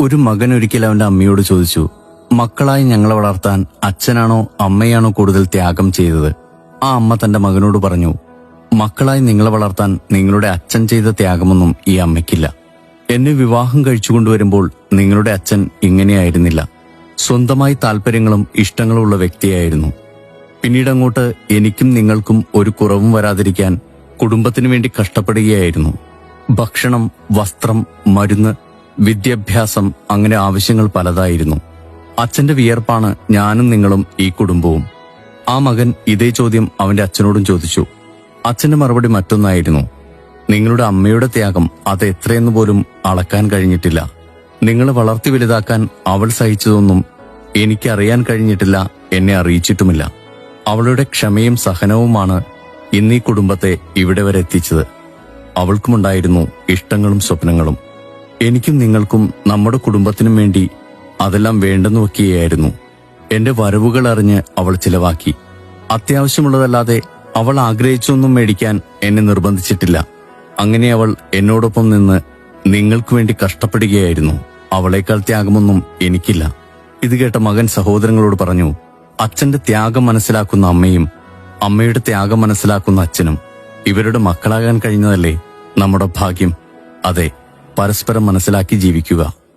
ഒരു മകൻ ഒരിക്കൽ അവന്റെ അമ്മയോട് ചോദിച്ചു മക്കളായി ഞങ്ങളെ വളർത്താൻ അച്ഛനാണോ അമ്മയാണോ കൂടുതൽ ത്യാഗം ചെയ്തത്? ആ അമ്മ തന്റെ മകനോട് പറഞ്ഞു മക്കളായി നിങ്ങളെ വളർത്താൻ നിങ്ങളുടെ അച്ഛൻ ചെയ്ത ത്യാഗമൊന്നും ഈ അമ്മയ്ക്കില്ല. എന്നെ വിവാഹം കഴിച്ചുകൊണ്ടുവരുമ്പോൾ നിങ്ങളുടെ അച്ഛൻ ഇങ്ങനെയായിരുന്നില്ല. സ്വന്തമായി താല്പര്യങ്ങളും ഇഷ്ടങ്ങളും ഉള്ള വ്യക്തിയായിരുന്നു. പിന്നീട് അങ്ങോട്ട് എനിക്കും നിങ്ങൾക്കും ഒരു കുറവും വരാതിരിക്കാൻ കുടുംബത്തിനു വേണ്ടി കഷ്ടപ്പെടുകയായിരുന്നു. ഭക്ഷണം വസ്ത്രം മരുന്ന് വിദ്യാഭ്യാസം അങ്ങനെ ആവശ്യങ്ങൾ പലതായിരുന്നു. അച്ഛന്റെ വിയർപ്പാണ് ഞാനും നിങ്ങളും ഈ കുടുംബവും. ആ മകൻ ഇതേ ചോദ്യം അവന്റെ അച്ഛനോടും ചോദിച്ചു. അച്ഛന്റെ മറുപടി മറ്റൊന്നായിരുന്നു. നിങ്ങളുടെ അമ്മയുടെ ത്യാഗം അത് എത്രയെന്ന് പോലും അളക്കാൻ കഴിഞ്ഞിട്ടില്ല. നിങ്ങളെ വളർത്തി വലുതാക്കാൻ അവൾ സഹിച്ചതൊന്നും എനിക്കറിയാൻ കഴിഞ്ഞിട്ടില്ല എന്നെ അറിയിച്ചിട്ടുമില്ല. അവളുടെ ക്ഷമയും സഹനവുമാണ് ഇന്നീ കുടുംബത്തെ ഇവിടെ വരെ എത്തിച്ചത്. അവൾക്കുമുണ്ടായിരുന്നു ഇഷ്ടങ്ങളും സ്വപ്നങ്ങളും. എനിക്കും നിങ്ങൾക്കും നമ്മുടെ കുടുംബത്തിനും വേണ്ടി അതെല്ലാം വേണ്ടെന്ന് വെക്കുകയായിരുന്നു എന്റെ വരവുകൾ അറിഞ്ഞ് അവൾ ചിലവാക്കി. അത്യാവശ്യമുള്ളതല്ലാതെ അവൾ ആഗ്രഹിച്ചൊന്നും മേടിക്കാൻ എന്നെ നിർബന്ധിച്ചിട്ടില്ല. അങ്ങനെ അവൾ എന്നോടൊപ്പം നിന്ന് നിങ്ങൾക്കു വേണ്ടി കഷ്ടപ്പെടുകയായിരുന്നു. അവളേക്കാൾ ത്യാഗമൊന്നും എനിക്കില്ല. ഇത് കേട്ട മകൻ സഹോദരങ്ങളോട് പറഞ്ഞു അച്ഛന്റെ ത്യാഗം മനസ്സിലാക്കുന്ന അമ്മയും അമ്മയുടെ ത്യാഗം മനസ്സിലാക്കുന്ന അച്ഛനും ഇവരുടെ മക്കളാകാൻ കഴിഞ്ഞതല്ലേ നമ്മുടെ ഭാഗ്യം? അതെ പരസ്പരം മനസ്സിലാക്കി ജീവിക്കുക.